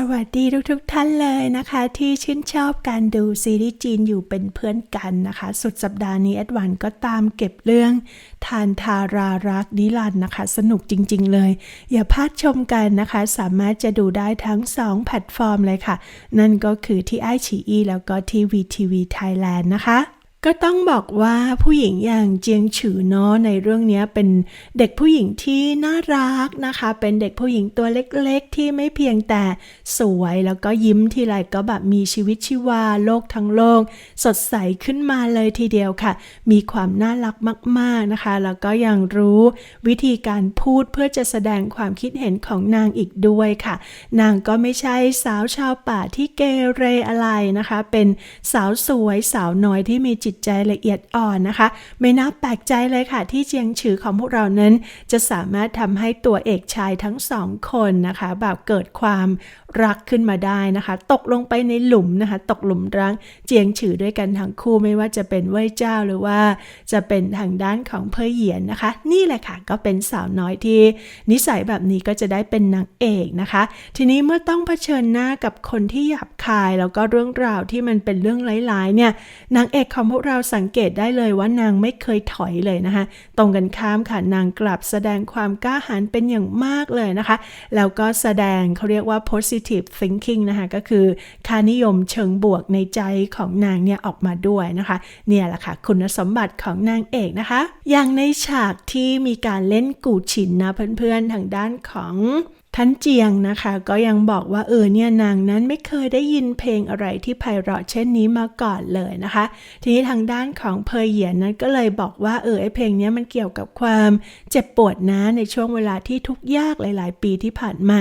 สวัสดีทุกๆทท่านเลยนะคะ ที่ชื่นชอบการดูซีรีส์จีนอยู่เป็นเพื่อนกันนะคะ สุดสัปดาห์นี้แอดวันก็ตามเก็บเรื่อง ทานทารารักนิรันนะคะ สนุกจริงๆเลย อย่าพลาดชมกันนะคะ สามารถจะดูได้ทั้ง 2 แพลตฟอร์มเลยค่ะ นั่นก็คือที่ไอชีอีแล้วก็ที่วีทีวีไทยแลนด์นะคะ ก็ต้องบอกว่าผู้หญิงอย่างเจียงฉือเนาะในเรื่องนี้เป็นเด็กผู้หญิงที่น่ารักนะคะ เป็นเด็กผู้หญิงตัวเล็กๆ ที่ไม่เพียงแต่สวยแล้วก็ยิ้มทีไรก็แบบมีชีวิตชีวาโลกทั้งโลก สดใสขึ้นมาเลยทีเดียวค่ะ มีความน่ารักมากๆนะคะ แล้วก็ยังรู้วิธีการพูดเพื่อจะแสดงความคิดเห็นของนางอีกด้วยค่ะ นางก็ไม่ใช่สาวชาวป่าที่เกเรอะไรนะคะ เป็นสาวสวยสาวน้อยที่มีจิตใจละเอียดอ่อนนะคะ ไม่น่าแปลกใจเลยค่ะ ที่เจียงฉือของพวกเรานั้น จะสามารถทำให้ตัวเอกชายทั้งสองคนนะคะ แบบเกิดความรักขึ้นมาได้นะคะ ตกลงไปในหลุมนะคะ ตกหลุมรักเจียงฉือด้วยกันทั้งคู่ไม่ว่าจะเป็นเว่ยเจ้าหรือว่า จะเป็นทางด้านของเพอเหยียนนะคะ นี่แหละค่ะก็เป็นสาวน้อยที่ นิสัยแบบนี้ก็จะได้เป็นนางเอกนะคะ ทีนี้เมื่อต้องเผชิญหน้ากับคนที่หยาบคายแล้วก็เรื่องราวที่มันเป็นเรื่องร้ายๆเนี่ยนางเอกของพวกเราสังเกตได้เลยว่านางไม่เคยถอยเลยนะคะ ตรงกันข้ามค่ะนางกลับแสดงความกล้าหาญเป็นอย่างมากเลยนะคะ แล้วก็แสดงเขาเรียกว่า positive thinking นะคะ ก็คือค่านิยมเชิงบวกในใจของนางเนี่ยออกมาด้วยนะคะ เนี่ยแหละค่ะ คุณสมบัติของนางเอกนะคะ อย่างในฉากที่มีการเล่นกูฉินนะเพื่อนๆทางด้านของ ท่านเจียงนะคะ ก็ยังบอกว่าเออเนี่ยนางนั้นไม่เคยได้ยินเพลงอะไรที่ไพเราะเช่นนี้มาก่อนเลยนะคะ ทีนี้ทางด้านของเพยเหยียนนั้นก็เลยบอกว่าเออไอเพลงนี้มันเกี่ยวกับความเจ็บปวดนะในช่วงเวลาที่ทุกข์ยากหลาย ๆ ปีที่ผ่านมา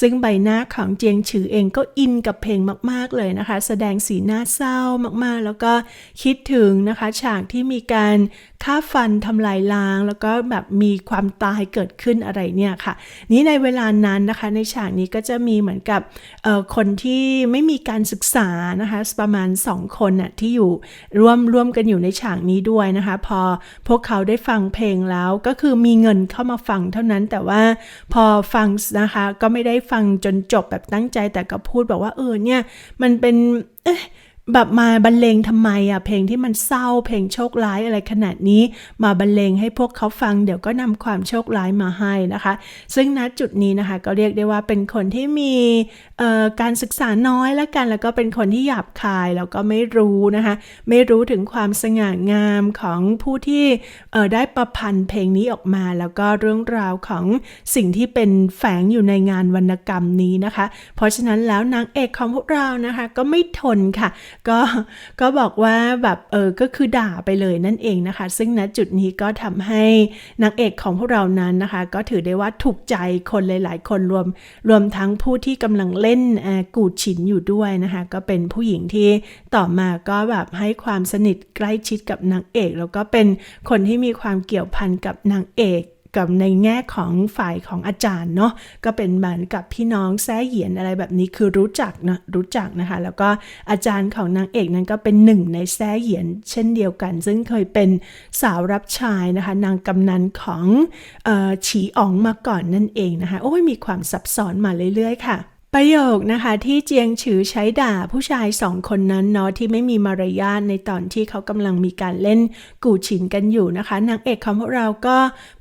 ซึ่งใบหน้าของเจียงฉือเองก็อินกับเพลงมาก ๆ เลยนะคะ แสดงสีหน้าเศร้ามาก ๆ แล้วก็คิดถึงนะคะฉากที่มีการฆ่าฟันทำลายล้าง แล้วก็แบบมีความตายเกิดขึ้นอะไรเนี่ยค่ะ นี้ในเวลานั้นนะคะ ในฉากนี้ก็จะมีเหมือนกับคนที่ไม่มีการศึกษานะคะประมาณ 2 คนน่ะที่อยู่ร่วมร่วมกันอยู่ในฉากนี้ด้วยนะคะ พอพวกเขาได้ฟังเพลงแล้วก็คือมีเงินเข้ามาฟังเท่านั้นแต่ว่าพอฟังนะคะก็ไม่ได้ฟังจนจบแบบตั้งใจแต่ก็พูดบอกว่าเออเนี่ยมันเป็นเอ๊ะ แบบมาบรรเลงทำไมอะเพลงที่มันเศร้าเพลงโชคร้ายอะไรขนาดนี้ มาบรรเลงให้พวกเขาฟังเดี๋ยวก็นำความโชคร้ายมาให้นะคะ ซึ่งณจุดนี้นะคะก็เรียกได้ว่าเป็นคนที่มีการศึกษาน้อยและกัน แล้วก็เป็นคนที่หยาบคายแล้วก็ไม่รู้นะคะ ไม่รู้ถึงความสง่างามของผู้ที่ได้ประพันธ์เพลงนี้ออกมา แล้วก็เรื่องราวของสิ่งที่เป็นแฝงอยู่ในงานวรรณกรรมนี้นะคะ เพราะฉะนั้นแล้วนางเอกของพวกเรานะคะ ก็ไม่ทนค่ะก็ก็บอกว่าแบบเออก็คือด่าไปเลยนั่นเองนะคะ ซึ่งณจุดนี้ก็ทำให้นางเอกของพวกเรานั้นนะคะ ก็ถือได้ว่าถูกใจคนหลาย ๆ คนรวมรวมทั้งผู้ที่กำลังเล่นกูดฉินอยู่ด้วยนะคะ ก็เป็นผู้หญิงที่ต่อมาก็แบบให้ความสนิทใกล้ชิดกับนางเอก แล้วก็เป็นคนที่มีความเกี่ยวพันกับนางเอก กับในแง่ของฝ่ายของอาจารย์เนาะก็เป็นเหมือนกับพี่น้องแซ่เหยียนอะไรแบบนี้คือรู้จักนะรู้จักนะคะ แล้วก็อาจารย์ของนางเอกนั้นก็เป็นหนึ่งในแซ่เหยียน เช่นเดียวกัน ซึ่งเคยเป็นสาวรับชายนะคะ นางกำนันของออฉีอ๋องมาก่อนนั่นเองนะคะโอ้ยมีความซับซ้อนมาเรื่อยๆค่ะ ประโยคนะคะที่เจียงฉือใช้ด่าผู้ชายสองคนนั้นเนาะที่ไม่มีมารยาทในตอนที่เขากำลังมีการเล่นกูฉินกันอยู่นะคะนางเอกของพวกเราก็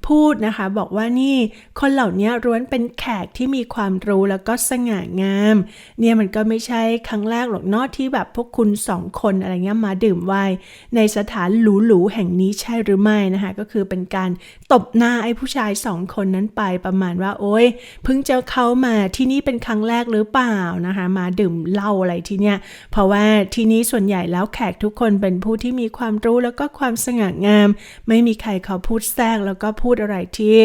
พูดนะคะ บอกว่านี่คนเหล่านี้ร้วนเป็นแขกที่มีความรู้แล้วก็สง่างาม เนี่ยมันก็ไม่ใช่ครั้งแรกหรอกเนาะที่แบบพวกคุณสองคนอะไรเงี้ยมาดื่มไวน์ในสถานหรูๆแห่งนี้ใช่หรือไม่นะคะ ก็คือเป็นการตบหน้าไอ้ผู้ชายสองคนนั้นไปประมาณว่า โอ๊ยเพิ่งเจอเขามาที่นี่เป็นครั้งแรกหรือเปล่านะคะ มาดื่มเหล้าอะไรที่เนี่ย เพราะว่าที่นี้ส่วนใหญ่แล้วแขกทุกคนเป็นผู้ที่มีความรู้แล้วก็ความสง่างาม ไม่มีใครเขาพูดแทรกแล้วก็พูดอะไรที่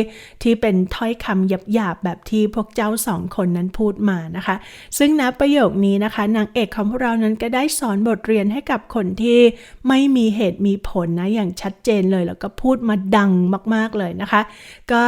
ที่เป็นถ้อยคำหยาบๆแบบที่พวกเจ้าสองคนนั้นพูดมานะคะ ซึ่งนะประโยคนี้นะคะนางเอกของพวกเรานั้นก็ได้สอนบทเรียนให้กับคนที่ไม่มีเหตุมีผลนะอย่างชัดเจนเลยแล้วก็พูดมาดังมากๆเลยนะคะ ก็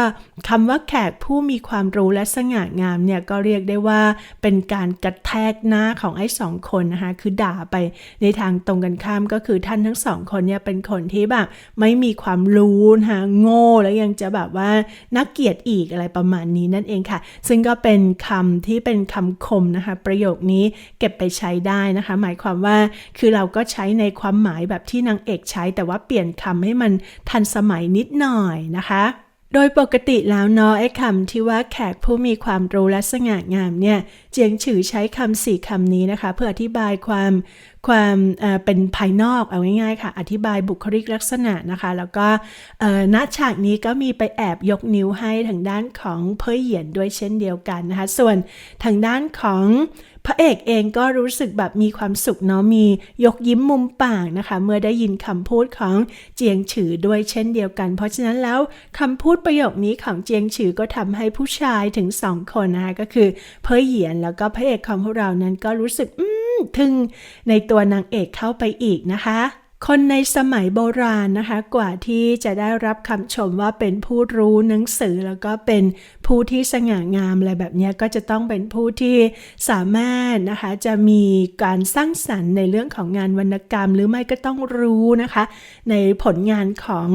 คำว่าแขกผู้มีความรู้และสง่างามเนี่ยก็เรียกได้ว่าเป็นการกระแทกหน้าของไอ้สองคนนะคะ คือด่าไปในทางตรงกันข้ามก็คือท่านทั้งสองคนเนี่ยเป็นคนที่แบบไม่มีความรู้นะคะโง่แล้วยังจะแบบว่านักเกียรติอีกอะไรประมาณนี้นั่นเองค่ะ ซึ่งก็เป็นคำที่เป็นคำคมนะคะ ประโยคนี้เก็บไปใช้ได้นะคะ หมายความว่าคือเราก็ใช้ในความหมายแบบที่นางเอกใช้ แต่ว่าเปลี่ยนคำให้มันทันสมัยนิดหน่อยนะคะ โดยปกติแล้วเนาะไอ้คำที่ว่าแขกผู้มีความรู้และสง่างามเนี่ย เจียงฉือใช้คำสี่คำนี้นะคะ เพื่ออธิบายความ ความเเป็นภายนอกเอาง่ายๆค่ะ อธิบายบุคลิกลักษณะนะคะ แล้วก็ณฉากนี้ก็มีไปแอบยกนิ้วให้ทางด้านของเพยเหยียนด้วยเช่นเดียวกันนะคะ ส่วนทางด้านของพระเอกเองก็รู้สึกแบบมีความสุขเนาะมียกยิ้มมุมปากนะคะ เมื่อได้ยินคำพูดของเจียงฉือด้วยเช่นเดียวกัน เพราะฉะนั้นแล้วคำพูดประโยคนี้ของเจียงฉือก็ทำให้ผู้ชายถึงสองคนนะคะก็คือเพยเหยียนแล้วก็พระเอกของพวกเรานั้นก็รู้สึกอืม ทึ่งในตัวนางเอกเข้าไปอีกนะคะคนในสมัยโบราณนะคะ กว่าที่จะได้รับคำชมว่าเป็นผู้รู้หนังสือแล้วก็เป็นผู้ที่สง่างามอะไรแบบนี้ก็จะต้องเป็นผู้ที่สามารถนะคะ จะมีการสร้างสรรค์ในเรื่องของงานวรรณกรรม หรือไม่ก็ต้องรู้นะคะ ในผลงานของ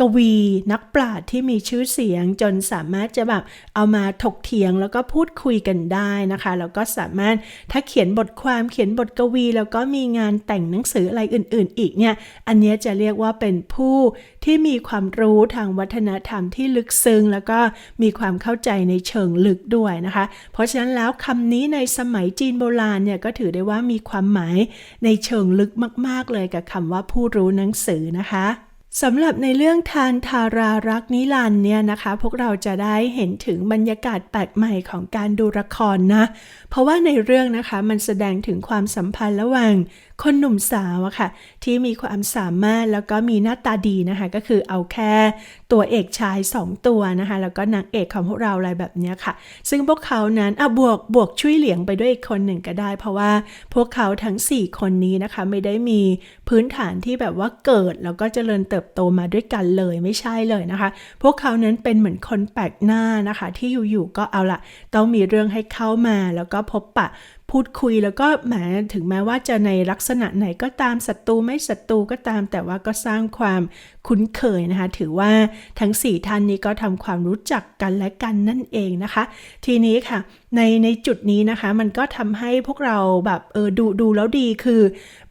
กวีนักปราชญ์ที่มีชื่อเสียงจนสามารถจะแบบเอามาถกเถียงแล้วก็พูดคุยกันได้นะคะ แล้วก็สามารถถ้าเขียนบทความเขียนบทกวี แล้วก็มีงานแต่งหนังสืออะไรอื่น ๆ อีกเนี่ยอันนี้จะเรียกว่าเป็นผู้ที่มีความรู้ทางวัฒนธรรมที่ลึกซึ้งแล้วก็มีความเข้าใจในเชิงลึกด้วยนะคะ เพราะฉะนั้นแล้วคำนี้ในสมัยจีนโบราณเนี่ยก็ถือได้ว่ามีความหมายในเชิงลึกมาก ๆ เลยกับคำว่าผู้รู้หนังสือนะคะ สำหรับในเรื่องทานทารารักนิลันเนี่ยนะคะ พวกเราจะได้เห็นถึงบรรยากาศแปลกใหม่ของการดูละครนะ เพราะว่าในเรื่องนะคะมันแสดงถึงความสัมพันธ์ระหว่างคนหนุ่มสาวอะค่ะ ที่มีความสามารถแล้วก็มีหน้าตาดีนะคะ ก็คือเอาแค่ตัวเอกชาย 2 ตัวนะคะ แล้วก็นางเอกของพวกเราอะไรแบบเนี้ยค่ะ ซึ่งพวกเขานั้นอะบวกบวกช่วยเหลียงไปด้วยอีกคนหนึ่งก็ได้ เพราะว่าพวกเขาทั้ง 4 คนนี้นะคะ ไม่ได้มีพื้นฐานที่แบบว่าเกิดแล้วก็เจริญเติบโตมาด้วยกันเลยไม่ใช่เลยนะคะ พวกเขานั้นเป็นเหมือนคนแปลกหน้านะคะ ที่อยู่ๆก็เอาละต้องมีเรื่องให้เข้ามาแล้วก็พบปะพูดคุยแล้วก็แหมถึงแม้ว่าจะในลักษณะไหนก็ตามศัตรูไม่ศัตรูก็ตาม แต่ว่าก็สร้างความคุ้นเคยนะคะ ถือว่าทั้ง 4 ท่านนี้ก็ทำความรู้จักกันและกันนั่นเองนะคะ ทีนี้ค่ะ ในในจุดนี้นะคะ มันก็ทำให้พวกเราแบบเออดูดูแล้วดีคือ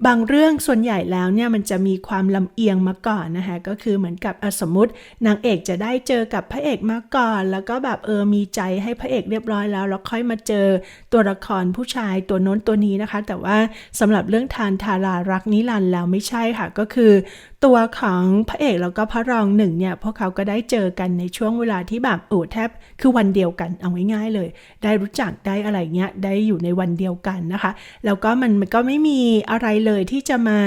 บางเรื่องส่วนใหญ่แล้วเนี่ยมันจะมีความลำเอียงมาก่อนนะคะก็คือเหมือนกับสมมตินางเอกจะได้เจอกับพระเอกมาก่อน แล้วก็แบบเออมีใจให้พระเอกเรียบร้อยแล้วแล้วค่อยมาเจอตัวละครผู้ชายตัวโน้นตัวนี้นะคะ แต่ว่าสำหรับเรื่องทานทารารักนิรันด์แล้วไม่ใช่ค่ะก็คือ ตัวของพระเอกแล้วก็พระรองหนึ่งเนี่ยพวกเขาก็ได้เจอกันในช่วงเวลาที่แบบโอ้แทบคือวันเดียวกันเอาง่ายๆเลย ได้รู้จักได้อะไรเงี้ยได้อยู่ในวันเดียวกันนะคะ แล้วก็มันมันก็ไม่มีอะไรเลยที่จะมา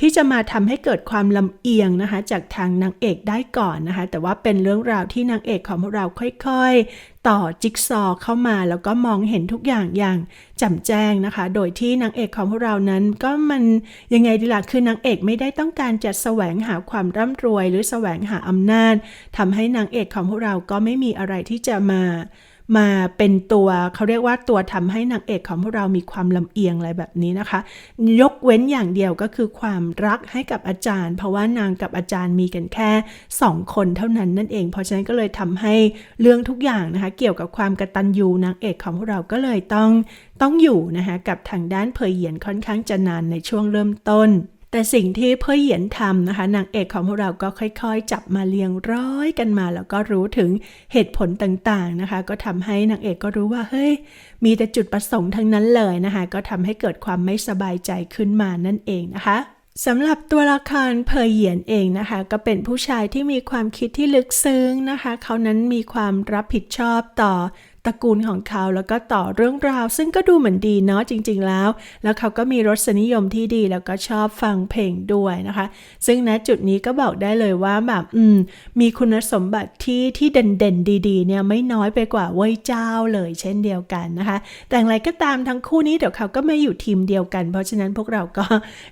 ที่จะมาทำให้เกิดความลำเอียงนะคะ จากทางนางเอกได้ก่อนนะคะ แต่ว่าเป็นเรื่องราวที่นางเอกของพวกเราค่อยๆ ต่อจิ๊กซอว์เข้ามาแล้วก็มองเห็นทุกอย่างอย่างจ่มแจ้งนะคะ โดยที่นางเอกของพวกเรานั้นก็มันยังไงดีล่ะคือนางเอกไม่ได้ต้องการจะแสวงหาความร่ำรวย หรือแสวงหาอำนาจทำให้นางเอกของพวกเราก็ไม่มีอะไรที่จะมา มาเป็นตัวเขาเรียกว่าตัวทำให้นางเอกของพวกเรามีความลำเอียงอะไรแบบนี้นะคะ ยกเว้นอย่างเดียวก็คือความรักให้กับอาจารย์ เพราะว่านางกับอาจารย์มีกันแค่สองคนเท่านั้นนั่นเอง เพราะฉะนั้นก็เลยทำให้เรื่องทุกอย่างนะคะ เกี่ยวกับความกระตัญญูนางเอกของพวกเราก็เลยต้องต้องอยู่นะคะกับทางด้านเพยเหยียนค่อนข้างจะนานในช่วงเริ่มต้น แต่สิ่งที่เพ่อเหยียนทำนะคะนางเอกของพวกเราก็ค่อยๆ จับมาเรียงร้อยกันมา แล้วก็รู้ถึงเหตุผลต่างๆนะคะ ก็ทำให้นางเอกก็รู้ว่าเฮ้ยมีแต่จุดประสงค์ทั้งนั้นเลยนะคะ ก็ทำให้เกิดความไม่สบายใจขึ้นมานั่นเองนะคะสำหรับตัวละครเพยเหยียนเองนะคะ ก็เป็นผู้ชายที่มีความคิดที่ลึกซึ้งนะคะ เขานั้นมีความรับผิดชอบต่อ ตระกูลของเขาแล้วก็ต่อเรื่องราว ซึ่งก็ดูเหมือนดีเนาะจริง ๆแล้ว แล้วเขาก็มีรสนิยมที่ดีแล้วก็ชอบฟังเพลงด้วยนะคะ ซึ่งณจุดนี้ก็บอกได้เลยว่าแบบอืมมีคุณสมบัติที่ที่เด่นๆ ดีๆเนี่ยไม่น้อยไปกว่าเว้ยเจ้าเลยเช่นเดียวกันนะคะ แต่อย่างไรก็ตามทั้งคู่นี้เดี๋ยวเขาก็ไม่อยู่ทีมเดียวกัน เพราะฉะนั้นพวกเราก็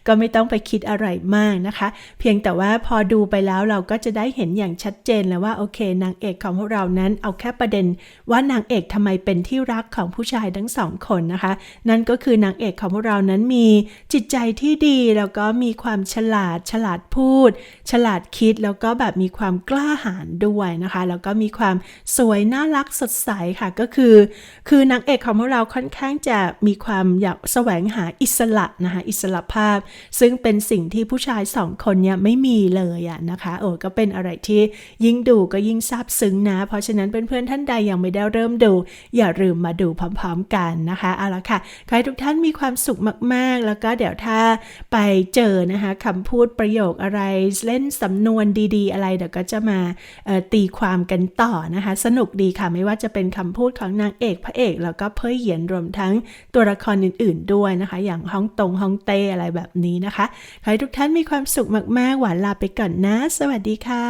ก็ไม่ต้องไปคิดอะไรมากนะคะ เพียงแต่ว่าพอดูไปแล้วเราก็จะได้เห็นอย่างชัดเจนแล้วว่าโอเคนางเอกของพวกเรานั้นเอาแค่ประเด็นว่านางเอกอกทำไมเป็นที่รักของผู้ชายทั้งสองคนนะคะ นั่นก็คือนางเอกของพวกเรานั้นมีจิตใจที่ดีแล้วก็มีความฉลาดฉลาดพูด ฉลาดคิดแล้วก็แบบมีความกล้าหาญด้วยนะคะ แล้วก็มีความสวยน่ารักสดใสค่ะก็คือ คือนางเอกของพวกเราค่อนข้างจะมีความอยากแสวงหาอิสระนะคะอิสระภาพ ซึ่งเป็นสิ่งที่ผู้ชายสองคนเนี่ยไม่มีเลยอะนะคะโอ้ก็เป็นอะไรที่ยิ่งดูก็ยิ่งซาบซึ้งนะ เพราะฉะนั้นเพื่อนๆท่านใดยังไม่ได้เริ่มดูอย่าลืมมาดูพร้อมๆกันนะคะเอาละค่ะขอให้ทุกท่านมีความสุขมากๆ แล้วก็เดี๋ยวถ้าไปเจอนะคะคำพูดประโยคอะไรเล่นสำนวนดีๆ อะไรเดี๋ยวก็จะมาตีความกันต่อนะคะ สนุกดีค่ะไม่ว่าจะเป็นคำพูดของนางเอกพระเอกแล้วก็เพื่อเหยียนรวมทั้งตัวละครอื่น ๆ ด้วยนะคะ อย่างฮ่องตงฮ่องเต้อะไรแบบนี้นะคะขอให้ทุกท่านมีความสุขมากๆ หวานลาไปก่อนนะ สวัสดีค่ะ